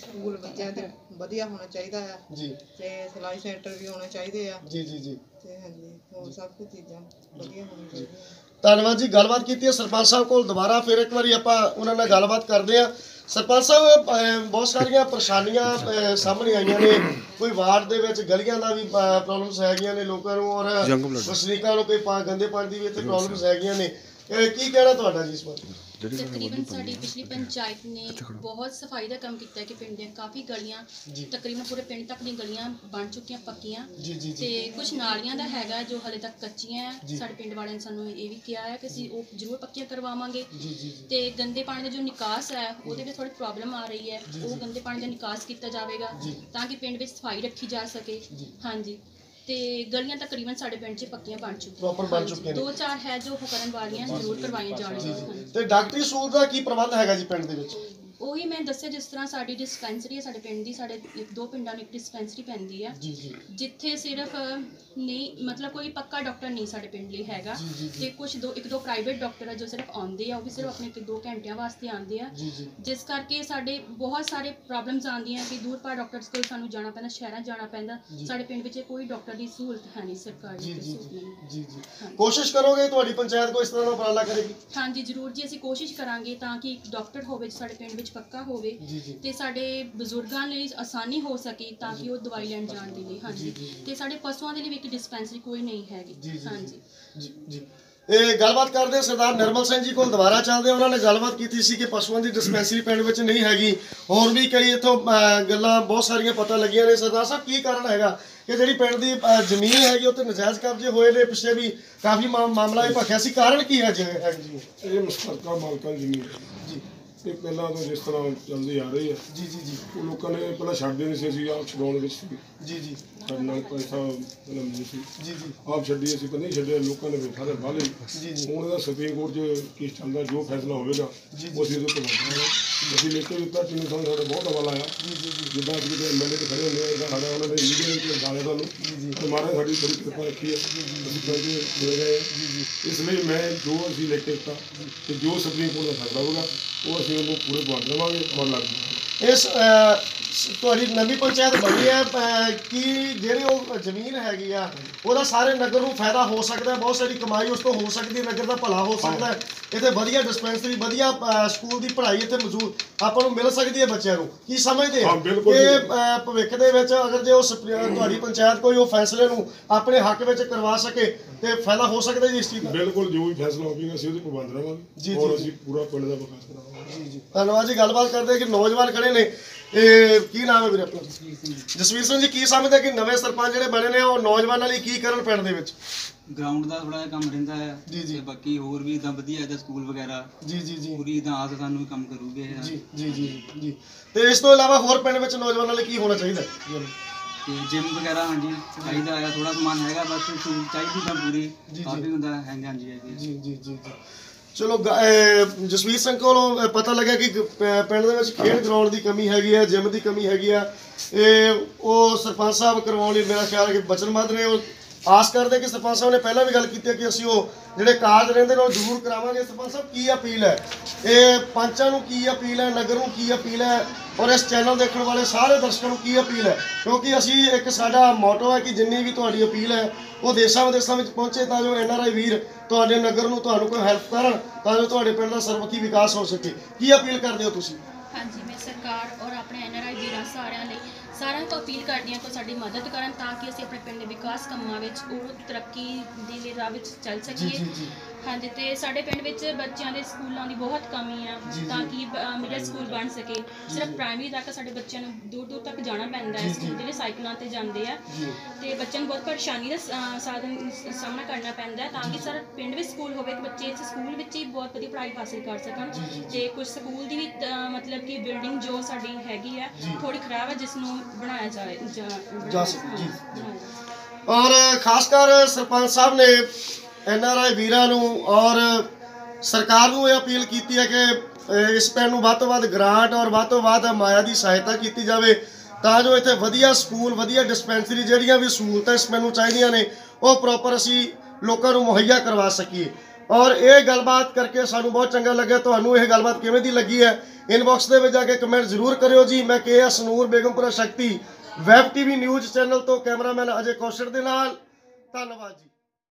ਸਕੂਲ ਬੱਚਿਆਂ ਤੇ ਵਧੀਆ ਹੋਣਾ ਚਾਹੀਦਾ ਆ।
ਜੀ।
ਤੇ ਸਿਲਾਈ ਸੈਂਟਰ ਵੀ ਹੋਣੇ ਚਾਹੀਦੇ ਆ।
ਜੀ ਜੀ ਜੀ।
ਤੇ ਹਾਂਜੀ ਹੋਰ ਸਭ ਕੁਝ ਚੀਜ਼ਾਂ ਵਧੀਆ ਹੋਣੀਆਂ ਚਾਹੀਦੀਆਂ।
ਧੰਨਵਾਦ ਜੀ ਗੱਲਬਾਤ ਕੀਤੀ ਹੈ ਸਰਪੰਚ ਸਾਹਿਬ ਕੋਲ ਦੁਬਾਰਾ ਫਿਰ ਇੱਕ ਵਾਰੀ ਆਪਾਂ ਉਹਨਾਂ ਨਾਲ ਗੱਲਬਾਤ ਕਰਦੇ ਹਾਂ ਸਰਪੰਚ ਸਾਹਿਬ ਅਹ, ਬਹੁਤ ਸਾਰੀਆਂ ਪਰੇਸ਼ਾਨੀਆਂ ਅਹ, ਸਾਹਮਣੇ ਆਈਆਂ ਨੇ। ਕੋਈ ਵਾਰਡ ਦੇ ਵਿੱਚ ਗਲੀਆਂ ਦਾ ਵੀ ਪ੍ਰੋਬਲਮਸ ਹੈਗੀਆਂ ਨੇ ਲੋਕਾਂ ਨੂੰ ਔਰ ਵਸਨੀਕਾਂ ਨੂੰ ਕੋਈ ਪਾ- ਗੰਦੇ ਪਾਣੀ ਦੀ ਵੀ ਇੱਥੇ ਪ੍ਰੋਬਲਮਸ ਹੈਗੀਆਂ ਨੇ। ਕੀ ਕਹਿਣਾ ਤੁਹਾਡਾ ਜੀ ਇਸ ਬਾਰੇ?
ਤਕਰੀਬਨ ਸਾਡੀ ਪਿਛਲੀ ਪੰਚਾਇਤ ਨੇ ਬਹੁਤ ਸਫ਼ਾਈ ਦਾ ਕੰਮ ਕੀਤਾ ਹੈ ਕਿ ਪਿੰਡ ਦੀਆਂ ਕਾਫੀ ਗਲੀਆਂ। ਤਕਰੀਬਨ ਪੂਰੇ ਪਿੰਡ ਤੱਕ ਦੀਆਂ ਗਲੀਆਂ ਬਣ ਚੁੱਕੀਆਂ ਪੱਕੀਆਂ। ਤੇ ਕੁਝ ਨਾਲੀਆਂ ਦਾ ਹੈਗਾ ਜੋ ਹਲੇ ਤੱਕ ਕੱਚੀਆਂ ਹੈ। ਸਾਡੇ ਪਿੰਡ ਵਾਲਿਆਂ ਨੇ ਸਾਨੂੰ ਇਹ ਵੀ ਕਿਹਾ ਹੈ ਕਿ ਅਸੀਂ ਉਹ ਜ਼ਰੂਰ ਪੱਕੀਆਂ ਕਰਵਾਵਾਂਗੇ। ਤੇ ਗੰਦੇ ਪਾਣੀ ਦਾ ਜੋ ਨਿਕਾਸ ਹੈ ਉਹਦੇ ਵਿੱਚ ਥੋੜੀ ਪ੍ਰੋਬਲਮ ਆ ਰਹੀ ਹੈ। ਉਹ ਗੰਦੇ ਪਾਣੀ ਦਾ ਨਿਕਾਸ ਕੀਤਾ ਜਾਵੇਗਾ ਤਾਂ ਕਿ ਪਿੰਡ ਵਿੱਚ ਸਫ਼ਾਈ ਰੱਖੀ ਜਾ ਸਕੇ। ਹਾਂਜੀ। ਤੇ ਗਲੀਆਂ ਤਕਰੀਬਨ ਸਾਡੇ ਪਿੰਡ 'ਚ ਪੱਕੀਆਂ ਬਣ ਚੁੱਕੀਆਂ
ਬਣ
ਹਾਂਜੀ,
ਚੁੱਕੀਆਂ ਨੇ।
ਦੋ ਚਾਰ ਹੈ ਜੋ ਉਹ ਕਰਨ ਵਾਲੀਆਂ ਜ਼ਰੂਰ ਕਰਵਾਈਆਂ ਜਾਣਗੀਆਂ।
ਤੇ ਡਾਕਟਰੀ ਸਹੂਲਤ ਦਾ ਕੀ ਪ੍ਰਬੰਧ ਹੈਗਾ ਜੀ ਪਿੰਡ ਦੇ ਵਿੱਚ
ਉਹੀ ਮੈਂ ਦੱਸਿਆ ਜਿਸ ਤਰ੍ਹਾਂ ਸਾਡੀ ਡਿਸਪੈਂਸਰੀ ਹੈ ਸਾਡੇ ਪਿੰਡ ਦੀ ਸਾਡੇ ਇੱਕ ਦੋ ਪਿੰਡਾਂ ਨੂੰ ਇੱਕ ਡਿਸਪੈਂਸਰੀ ਪੈਂਦੀ ਹੈ।
ਜੀ ਜੀ।
ਜਿੱਥੇ ਸਿਰਫ ਨਹੀਂ ਮਤਲਬ ਕੋਈ ਪੱਕਾ ਡਾਕਟਰ ਨਹੀਂ ਸਾਡੇ ਪਿੰਡ ਲਈ ਹੈਗਾ।
ਜੀ, ਜੀ, ਜੀ।
ਤੇ ਕੁਝ ਦੋ ਇੱਕ ਦੋ ਪ੍ਰਾਈਵੇਟ ਡਾਕਟਰ ਆ ਜੋ ਸਿਰਫ ਆਉਂਦੇ ਆ ਉਹ ਵੀ ਸਿਰਫ ਆਪਣੇ ਇੱਕ ਦੋ ਘੰਟਿਆਂ ਵਾਸਤੇ ਆਉਂਦੇ ਆ।
ਜੀ ਜੀ।
ਜਿਸ ਕਰਕੇ ਸਾਡੇ ਬਹੁਤ ਸਾਰੇ ਪ੍ਰੋਬਲਮਸ ਆਉਂਦੀਆਂ ਕਿ ਦੂਰ ਪਾਰ ਡਾਕਟਰਸ ਕੋਲ ਸਾਨੂੰ ਜਾਣਾ ਪੈਂਦਾ ਸ਼ਹਿਰਾਂ ਜਾਣਾ ਪੈਂਦਾ। ਸਾਡੇ ਪਿੰਡ ਵਿੱਚ ਕੋਈ ਡਾਕਟਰ ਦੀ ਸਹੂਲਤ ਹੈ ਨਹੀਂ ਸਰਕਾਰੀ
ਜੀ
ਦੀ
ਜੀ
ਸਹੂਲਤ ਨਹੀਂ ਹੈ।
ਜੀ ਜੀ। ਕੋਸ਼ਿਸ਼ ਕਰੋਗੇ ਤੁਹਾਡੀ ਪੰਚਾਇਤ ਕੋਈ ਇਸ ਤਰ੍ਹਾਂ ਦਾ ਉਪਰਾਲਾ ਕਰੇਗੀ?
ਹਾਂਜੀ ਜ਼ਰੂਰ ਜੀ ਅਸੀਂ ਕੋਸ਼ਿਸ਼ ਕਰਾਂਗੇ ਤਾਂ ਕਿ ਇੱਕ ਡਾਕਟਰ ਹੋਵੇ ਜੋ ਸਾਡੇ ਪਿੰਡ ਵਿੱਚ ਪੱਕਾ ਹੋਵੇ
ਜੀ ਜੀ।
ਤੇ ਸਾਡੇ ਬਜ਼ੁਰਗਾਂ ਲਈ ਆਸਾਨੀ ਹੋ ਸਕੇ ਤਾਂ ਕਿ ਉਹ ਦਵਾਈ ਲੈਣ ਜਾਣ ਦੇ ਲਈ। ਹਾਂਜੀ। ਤੇ ਸਾਡੇ ਪਸ਼ੂਆਂ ਦੇ ਲਈ ਵੀ ਇੱਕ ਡਿਸਪੈਂਸਰੀ ਕੋਈ ਨਹੀਂ ਹੈਗੀ।
ਜੀ,
ਹਾਂਜੀ।
ਜੀ ਜੀ। ਇਹ ਗੱਲਬਾਤ ਕਰਦੇ ਹਾਂ ਸਰਦਾਰ ਨਿਰਮਲ ਸਿੰਘ ਜੀ ਕੋਲ ਦੁਬਾਰਾ ਚੱਲਦੇ ਹਾਂ। ਉਹਨਾਂ ਨੇ ਗੱਲਬਾਤ ਕੀਤੀ ਸੀ ਕਿ ਪਸ਼ੂਆਂ ਦੀ ਡਿਸਪੈਂਸਰੀ ਪਿੰਡ ਵਿੱਚ ਨਹੀਂ ਹੈਗੀ। ਹੋਰ ਵੀ ਕਈ ਇਥੋਂ ਗੱਲਾਂ ਬਹੁਤ ਸਾਰੀਆਂ ਪਤਾ ਲੱਗੀਆਂ ਨੇ। ਸਰਦਾਰ ਸਾਹਿਬ ਕੀ ਕਾਰਨ ਹੈਗਾ? ਕਿ ਜਿਹੜੀ ਪਿੰਡ ਦੀ ਅਹ, ਜ਼ਮੀਨ ਹੈਗੀ ਉੱਤੇ ਨਜਾਇਜ਼ ਕਬਜ਼ੇ ਹੋਏ ਨੇ। ਪਿੱਛੇ ਵੀ ਕਾਫੀ ਮਾ- ਮਾਮਲਾ ਇਹ ਭਖਿਆ ਸੀ। ਕਾਰਨ ਕੀ ਹੈ ਜੀ ਹੈ ਜੀ
ਇਹ ਮੁਸ਼ਤਰਕਾ ਮਾਲਕਾਂ ਦੀ ਜ਼ਮੀਨ ਹੈ।
ਜੀ
ਇਹ ਪਹਿਲਾਂ ਤੋਂ ਜਿਸ ਤਰ੍ਹਾਂ ਚੱਲਦੀ ਆ ਰਹੀ ਹੈ।
ਜੀ ਜੀ ਜੀ।
ਉਹ ਲੋਕਾਂ ਨੇ ਪਹਿਲਾਂ ਛੱਡਦੇ ਨਹੀਂ ਸੀ ਅਸੀਂ ਆਪ ਛਡਾਉਣ ਵਿੱਚ ਸੀ।
ਜੀ ਜੀ।
ਸਾਡੇ ਨਾਲ ਪੈਸਾ ਪਹਿਲਾਂ ਨਹੀਂ ਸੀ।
ਜੀ ਜੀ।
ਆਪ ਛੱਡੀ ਅਸੀਂ ਪਰ ਨਹੀਂ ਛੱਡਿਆ ਲੋਕਾਂ ਨੇ ਫਿਰ ਸਾਰੇ ਬਾਲੇ
ਜੀ ਜੀ।
ਹੁਣ ਇਹਦਾ ਸੁਪਰੀਮ ਕੋਰਟ 'ਚ ਕੇਸ ਚੱਲਦਾ ਜੋ ਫੈਸਲਾ ਹੋਵੇਗਾ ਉਹ ਅਸੀਂ ਉਹਦੇ ਤੋਂ ਮੰਨਾਂਗੇ ਅਸੀਂ ਲਿਖ ਕੇ ਦਿੱਤਾ ਜਿੰਨੇ ਸਾਨੂੰ ਸਾਡਾ ਬਹੁਤ ਹਵਾਲਾ ਆਇਆ।
ਜੀ ਜੀ ਜੀ।
ਜਿੱਦਾਂ ਅਸੀਂ ਕਿਤੇ ਐਮਐਲਏ ਤੇ ਖੜੇ ਹੁੰਦੇ ਆ ਸਾਡਾ ਉਹਨਾਂ ਨੇ ਮੀਡੀਆ ਵਿੱਚ ਗਾਲੇ ਸਾਨੂੰ। ਤੇ ਮਹਾਰਾਜ ਸਾਡੀ ਬੜੀ ਕਿਰਪਾ ਰੱਖੀ ਹੈ। ਅਸੀਂ ਕਹਿੰਦੇ ਮਿਲ ਗਏ ਆ। ਇਸ ਲਈ ਮੈਂ ਜੋ ਅਸੀਂ ਲਿਖ ਕੇ ਦਿੱਤਾ ਤੇ ਜੋ ਸੁਪਰੀਮ ਕੋਰਟ ਦਾ ਫੈਸਲਾ ਹੋਵੇਗਾ ਉਹ ਅਸੀਂ ਉਹਨੂੰ ਪੂਰੇ ਪਹੁੰਚ ਦੇਵਾਂਗੇ ਔਰ ਲੱਗ
ਇਸ ਤੁਹਾਡੀ ਨਵੀਂ ਪੰਚਾਇਤ ਬਣੀ ਹੈ ਕੀ ਜਿਹੜੀ ਉਹ ਜ਼ਮੀਨ ਹੈਗੀ ਆ ਉਹਦਾ ਸਾਰੇ ਨਗਰ ਨੂੰ ਫਾਇਦਾ ਹੋ ਸਕਦਾ ਬਹੁਤ ਸਾਰੀ ਕਮਾਈ ਉਸ ਤੋਂ ਹੋ ਸਕਦੀ ਹੈ ਨਗਰ ਦਾ ਭਲਾ ਹੋ ਸਕਦਾ ਹੈ। ਇੱਥੇ ਵਧੀਆ ਡਿਸਪੈਂਸਰੀ ਵਧੀਆ ਸਕੂਲ ਦੀ ਪੜ੍ਹਾਈ ਇੱਥੇ ਮੌਜੂਦ ਆਪਾਂ ਨੂੰ ਮਿਲ ਸਕਦੀ ਹੈ ਬੱਚਿਆਂ ਨੂੰ ਕੀ ਸਮਝਦੇ ਆ? ਕਿ ਭਵਿੱਖ ਦੇ ਵਿੱਚ ਅਗਰ ਜੇ ਉਹ ਤੁਹਾਡੀ ਪੰਚਾਇਤ ਕੋਈ ਉਹ ਫੈਸਲੇ ਨੂੰ ਆਪਣੇ ਹੱਕ ਵਿੱਚ ਕਰਵਾ ਸਕੇ ਤੇ ਫਾਇਦਾ ਹੋ ਸਕਦਾ ਜੀ ਇਸ ਚੀਜ਼ ਦਾ?
ਬਿਲਕੁਲ ਜੋ ਵੀ ਫੈਸਲਾ ਹੋਵੇਗਾ ਅਸੀਂ ਉਹਦੇ ਪਾਬੰਦ ਰਵਾਂਗੇ
ਜੀ,
ਔਰ। ਅਸੀਂ ਪੂਰਾ ਪਿੰਡ ਦਾ ਵਿਕਾਸ ਕਰਾਵਾਂਗੇ
ਜੀ ਜੀ। ਧੰਨਵਾਦ ਜੀ ਗੱਲਬਾਤ ਕਰਦੇ ਕਿ ਨੌਜਵਾਨ ਖੜੇ ਨੇ। ਇਹ ਕੀ ਨਾਮ ਹੈ ਵੀਰੇ ਆਪਣਾ ਜਸਵੀਰ ਸਿੰਘ ਜੀ ਕੀ ਸਮਝਦੇ ਕਿ ਨਵੇਂ ਸਰਪੰਚ ਜਿਹੜੇ ਬਣੇ ਨੇ ਉਹ ਨੌਜਵਾਨਾਂ ਲਈ ਕੀ ਕਰਨ ਪਿੰਡ ਦੇ ਵਿੱਚ
ਗਰਾਊਂਡ ਦਾ ਥੋੜਾ ਜਿਹਾ ਕੰਮ ਰਹਿੰਦਾ ਹੈ
ਜੀ, ਜੀ।
ਬਾਕੀ ਹੋਰ ਵੀ ਇਦਾਂ ਵਧੀਆ ਇਹਦਾ ਸਕੂਲ ਵਗੈਰਾ
ਜੀ ਜੀ ਜੀ
ਪੂਰੀ ਇਦਾਂ ਆਸ ਸਾਨੂੰ ਕੰਮ ਕਰੂਗੇ।
ਜੀ ਜੀ ਜੀ ਜੀ ਤੇ ਇਸ ਤੋਂ ਇਲਾਵਾ ਹੋਰ ਪਿੰਡ ਵਿੱਚ ਨੌਜਵਾਨਾਂ ਲਈ ਕੀ ਹੋਣਾ ਚਾਹੀਦਾ ਹੈ?
ਤੇ ਜਿਮ ਵਗੈਰਾ ਹਾਂਜੀ ਚਾਹੀਦਾ ਹੈ ਥੋੜਾ ਸਮਾਨ ਹੈਗਾ ਬਸ ਚਾਹੀਦੀ ਤਾਂ ਪੂਰੀ। ਕਾਫੀ ਹੁੰਦਾ ਹੈਗਾ ਹਾਂਜੀ
ਜੀ ਜੀ ਜੀ ਜੀ ਚਲੋ, ਗ- ਜਸਵੀਰ ਸਿੰਘ ਕੋਲੋਂ ਪਤਾ ਲੱਗਾ ਕਿ ਪਿੰਡ ਦੇ ਵਿੱਚ ਖੇਡ ਗਰਾਊਂਡ ਦੀ ਕਮੀ ਹੈਗੀ ਹੈ, ਜਿਮ ਦੀ ਕਮੀ ਹੈਗੀ ਆ ਇਹ ਉਹ ਸਰਪੰਚ ਸਾਹਿਬ ਕਰਵਾਉਣ ਲਈ ਮੇਰਾ ਖਿਆਲ ਹੈ ਕਿ ਬਚਨਬੱਧ ਨੇ ਉਹ ਆਸ ਕਰਦੇ ਕਿ ਸਰਪੰਚ ਸਾਹਿਬ ਨੇ ਪਹਿਲਾਂ ਵੀ ਗੱਲ ਕੀਤੀ ਹੈ ਕਿ ਅਸੀਂ ਉਹ ਜਿਹੜੇ ਕਾਰਜ ਰਹਿੰਦੇ ਨੇ ਉਹ ਜ਼ਰੂਰ ਕਰਾਵਾਂਗੇ। ਸਰਪੰਚ ਸਾਹਿਬ, ਕੀ ਅਪੀਲ ਹੈ? ਇਹ ਪੰਚਾਂ ਨੂੰ ਕੀ ਅਪੀਲ ਹੈ? ਨਗਰ ਨੂੰ ਕੀ ਅਪੀਲ ਹੈ? ਔਰ ਇਸ ਚੈਨਲ ਦੇਖਣ ਵਾਲੇ ਸਾਰੇ ਦਰਸ਼ਕਾਂ ਨੂੰ ਕੀ ਅਪੀਲ ਹੈ? ਕਿਉਂਕਿ ਅਸੀਂ ਇੱਕ ਸਾਡਾ ਮੋਟੋ ਹੈ ਕਿ ਜਿੰਨੀ ਵੀ ਤੁਹਾਡੀ ਅਪੀਲ ਹੈ, ਉਹ ਦੇਸ਼ਾਂ ਵਿਦੇਸ਼ਾਂ ਵਿੱਚ ਪਹੁੰਚੇ ਤਾਂ ਜੋ ਐਨਆਰਆਈ ਵੀਰ ਤੁਹਾਡੇ ਨਗਰ ਨੂੰ ਤੁਹਾਨੂੰ ਕੋਈ ਹੈਲਪ ਕਰਨ, ਤਾਂ ਜੋ ਤੁਹਾਡੇ ਪਿੰਡ ਦਾ ਸਰਬੱਤੀ ਵਿਕਾਸ ਹੋ ਸਕੇ। ਕੀ ਅਪੀਲ ਕਰਦੇ ਹੋ ਤੁਸੀਂ?
ਹਾਂਜੀ, ਮੈਂ ਸਰਕਾਰ ਔਰ ਆਪਣੇ ਐਨਆਰਆਈ ਵੀਰਾਂ ਸਾਰਿਆਂ ਲਈ ਸਾਰਿਆਂ ਤੋਂ ਅਪੀਲ ਕਰਦੀ ਹਾਂ ਕਿ ਸਾਡੀ ਮਦਦ ਕਰਨ ਤਾਂ ਕਿ ਅਸੀਂ ਆਪਣੇ ਪਿੰਡ ਦੇ ਵਿਕਾਸ ਕੰਮਾਂ ਵਿੱਚ ਉਹ ਤਰੱਕੀ ਦੇ ਰਾਹ ਵਿੱਚ ਚੱਲ ਸਕੀਏ। ਹਾਂਜੀ ਤੇ ਸਾਡੇ ਪਿੰਡ ਵਿੱਚ ਬੱਚਿਆਂ ਦੇ ਸਕੂਲਾਂ ਦੀ ਬਹੁਤ ਕਮੀ ਆ ਤਾਂ ਕਿ ਮਿਡਲ ਸਕੂਲ ਬਣ ਸਕੇ। ਸਿਰਫ ਪ੍ਰਾਇਮਰੀ ਤੱਕ ਸਾਡੇ ਬੱਚਿਆਂ ਨੂੰ ਦੂਰ ਦੂਰ ਤੱਕ ਜਾਣਾ ਪੈਂਦਾ ਹੈ ਸਕੂਲ ਜਿਹੜੇ ਸਾਈਕਲਾਂ ਤੇ ਜਾਂਦੇ ਆ। ਤੇ ਬੱਚਿਆਂ ਨੂੰ ਬਹੁਤ ਪਰੇਸ਼ਾਨੀ ਦਾ ਸ- ਅਹ ਸਾਧਨ ਸ- ਸਾਹਮਣਾ ਕਰਨਾ ਪੈਂਦਾ ਹੈ ਤਾਂ ਕਿ ਸਰ ਪਿੰਡ ਵਿੱਚ ਸਕੂਲ ਹੋਵੇ ਕਿ ਬੱਚੇ ਇਸ ਸਕੂਲ ਵਿੱਚ ਹੀ ਬਹੁਤ ਵਧੀਆ ਪੜ੍ਹਾਈ ਹਾਸਿਲ ਕਰ ਸਕਣ। ਤੇ ਕੁਝ ਸਕੂਲ ਦੀ ਵੀ ਮਤਲਬ ਕਿ ਬਿਲਡਿੰਗ ਜੋ ਸਾਡੀ ਹੈਗੀ ਆ ਥੋੜੀ ਖਰਾਬ ਹੈ ਜਿਸ ਨੂੰ ਬਣਾਇਆ ਜਾਏ ਜਾ-
ਜਾ ਸਕੇ, ਜੀ। ਔਰ ਖਾਸ ਕਰ ਸਰਪੰਚ ਸਾਹਿਬ ਨੇ ਐੱਨ ਆਰ ਆਈ ਵੀਰਾਂ ਨੂੰ ਔਰ ਸਰਕਾਰ ਨੂੰ ਇਹ ਅਪੀਲ ਕੀਤੀ ਹੈ ਕਿ ਇਸ ਪਿੰਡ ਨੂੰ ਵੱਧ ਤੋਂ ਵੱਧ ਗ੍ਰਾਂਟ ਔਰ ਵੱਧ ਤੋਂ ਵੱਧ ਮਾਇਆ ਦੀ ਸਹਾਇਤਾ ਕੀਤੀ ਜਾਵੇ ਤਾਂ ਜੋ ਇੱਥੇ ਵਧੀਆ ਸਕੂਲ, ਵਧੀਆ ਡਿਸਪੈਂਸਰੀ ਜਿਹੜੀਆਂ ਵੀ ਸਹੂਲਤਾਂ ਇਸ ਪਿੰਡ ਨੂੰ ਚਾਹੀਦੀਆਂ ਨੇ, ਉਹ ਪ੍ਰੋਪਰ ਅਸੀਂ ਲੋਕਾਂ ਨੂੰ ਮੁਹੱਈਆ ਕਰਵਾ ਸਕੀਏ। ਔਰ ਇਹ ਗੱਲਬਾਤ ਕਰਕੇ ਸਾਨੂੰ ਬਹੁਤ ਚੰਗਾ ਲੱਗਿਆ। ਤੁਹਾਨੂੰ ਇਹ ਗੱਲਬਾਤ ਕਿਵੇਂ ਦੀ ਲੱਗੀ ਹੈ? ਇਨਬਾਕਸ ਦੇ ਵਿੱਚ ਜਾ ਕੇ ਕਮੈਂਟ ਜ਼ਰੂਰ ਕਰਿਓ ਜੀ। ਮੈਂ K S Noor Begampura Shakti, web TV news channel ਤੋਂ ਕੈਮਰਾਮੈਨ ਅਜੇ ਕੌਸ਼ਲ ਦੇ ਨਾਲ। ਧੰਨਵਾਦ ਜੀ।